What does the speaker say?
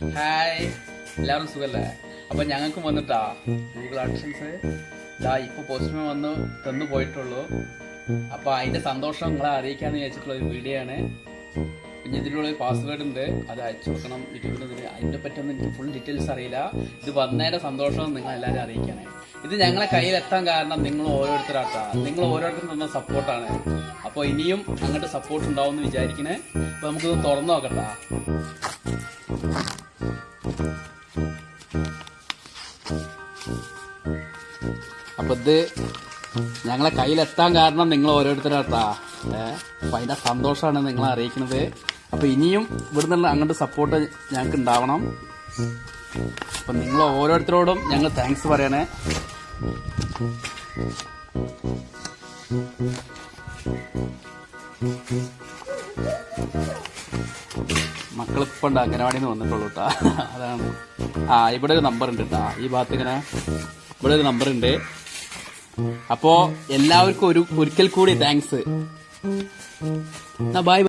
Hi. എല്ലാവരും സുഖല്ലേ? അപ്പൊ ഞങ്ങൾക്ക് വന്നിട്ടാ ഗൂഗിൾ ആക്ഷൻസ് ഇതാ ഇപ്പൊ പോസ്റ്റ്മാൻ വന്ന് തന്നു പോയിട്ടുള്ളൂ. അപ്പൊ അതിന്റെ സന്തോഷം നിങ്ങളെ അറിയിക്കാന്ന് വിചാരിച്ചിട്ടുള്ള ഒരു വീഡിയോ ആണ്. പിന്നെ ഇതിലുള്ള ഒരു പാസ്വേഡ് ഉണ്ട്. അത് അയച്ചു കൊടുക്കണം യൂട്യൂബിൽ അതിനെ പറ്റിയൊന്നും എനിക്ക് ഫുൾ ഡീറ്റെയിൽസ് അറിയില്ല. ഇത് വന്നതിന്റെ സന്തോഷം നിങ്ങൾ എല്ലാവരും അറിയിക്കണേ. ഇത് ഞങ്ങളെ കയ്യിൽ എത്താൻ കാരണം നിങ്ങൾ ഓരോരുത്തരാട്ടാ. നിങ്ങൾ ഓരോരുത്തരും തന്ന സപ്പോർട്ടാണ് അപ്പോൾ ഇനിയും അങ്ങോട്ട് സപ്പോർട്ട് ഉണ്ടാവും എന്ന് വിചാരിക്കണേ. അപ്പൊ നമുക്കിത് തുറന്നു നോക്കട്ടാ. അപ്പൊ ഇത് ഞങ്ങളെ കയ്യിലെത്താൻ കാരണം നിങ്ങൾ ഓരോരുത്തരാട്ടാ. അപ്പൊ അതിന്റെ സന്തോഷമാണ് നിങ്ങളെ അറിയിക്കുന്നത്. അപ്പൊ ഇനിയും ഇവിടുന്ന് അങ്ങോട്ട് സപ്പോർട്ട് ഞങ്ങൾക്ക് ഉണ്ടാവണം. അപ്പൊ നിങ്ങൾ ഓരോരുത്തരോടും ഞങ്ങൾ താങ്ക്സ് പറയണേ. മക്കൾ ഇപ്പൊ ഉണ്ട് അംഗനവാടിയിൽ നിന്ന് വന്നിട്ടുള്ളൂ കേട്ടോ അതാണ്. ആ ഇവിടെ ഒരു നമ്പർ ഉണ്ട് കേട്ടാ ഈ ഭാഗത്ത് ഇങ്ങനെ ഇവിടെ ഒരു നമ്പർ ഉണ്ട്. അപ്പോ എല്ലാവർക്കും ഒരു ഒരിക്കൽ കൂടി താങ്ക്സ് ബൈ